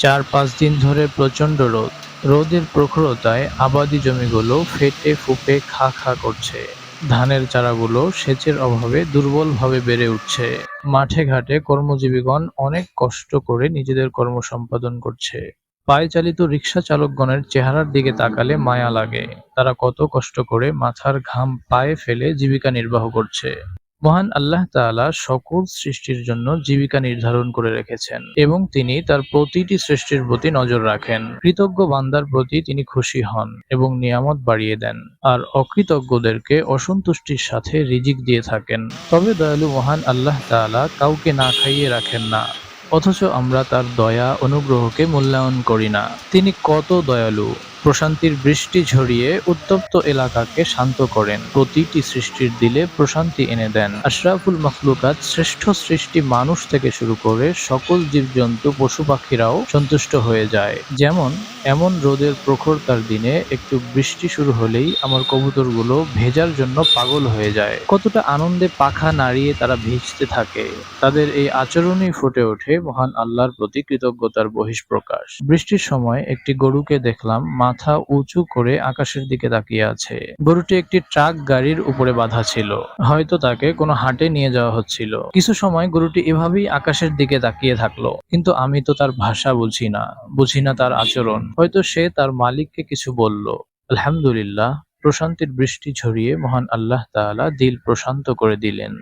চার পাঁচ দিন ধরে প্রচণ্ড রোদ। রোদের প্রখরতায় আবাদি জমিগুলো ফেটে ফুপে খা খা করছে। ধানের চারাগুলো সেচের অভাবে দুর্বলভাবে বেড়ে উঠছে। মাঠে ঘাটে কর্মজীবীগণ অনেক কষ্ট করে নিজেদের কর্ম সম্পাদন করছে। পায়ে চালিত রিক্সা চালকগণের চেহারার দিকে তাকালে মায়া লাগে। তারা কত কষ্ট করে মাথার ঘাম পায়ে ফেলে জীবিকা নির্বাহ করছে। মহান আল্লাহ তালা সকল সৃষ্টির জন্য জীবিকা নির্ধারণ করে রেখেছেন এবং তিনি তার প্রতিটি সৃষ্টির প্রতি নজর রাখেন। কৃতজ্ঞ বান্দার প্রতি তিনি খুশি হন এবং নিয়ামত বাড়িয়ে দেন আর অকৃতজ্ঞদেরকে অসন্তুষ্টির সাথে রিজিক দিয়ে থাকেন। তবে দয়ালু মহান আল্লাহ তালা কাউকে না খাইয়ে রাখেন না। অথচ আমরা তার দয়া অনুগ্রহকে মূল্যায়ন করি না। তিনি কত দয়ালু। প্রশান্তির বৃষ্টি ঝরিয়ে উত্তপ্ত এলাকাকে শান্ত করেন। প্রতিটি সৃষ্টির দিলে প্রশান্তি এনে দেন। আশরাফুল মখলুকাত শ্রেষ্ঠ সৃষ্টি মানুষ থেকে শুরু করে সকল জীবজন্তু, পশু পাখিরাও সন্তুষ্ট হয়ে যায়। যেমন, এমন রোদের প্রখরতার দিনে একটু বৃষ্টি শুরু হলেই আমার কবুতরগুলো ভেজার জন্য পাগল হয়ে যায়। কতটা আনন্দে পাখা নাড়িয়ে তারা ভিজতে থাকে। তাদের এই আচরণই ফুটে ওঠে মহান আল্লাহর প্রতি কৃতজ্ঞতার বহিঃপ্রকাশ। বৃষ্টির সময় একটি গরুকে দেখলাম মাথা উঁচু করে আকাশের দিকে তাকিয়ে আছে। গরুটি একটি ট্রাক গাড়ির উপরে বাঁধা ছিল। হয়তো তাকে কোনো হাটে নিয়ে যাওয়া হচ্ছিল। কিছু সময় গরুটি এভাবেই আকাশের দিকে তাকিয়ে থাকল। কিন্তু আমি তো তার ভাষা বুঝি না বুঝি না তার আচরণ। হয়তো সে তার মালিককে কিছু বলল। আলহামদুলিল্লাহ, প্রশান্তির বৃষ্টি ঝরিয়ে মহান আল্লাহ তাআলা দিল প্রশান্ত করে দিলেন।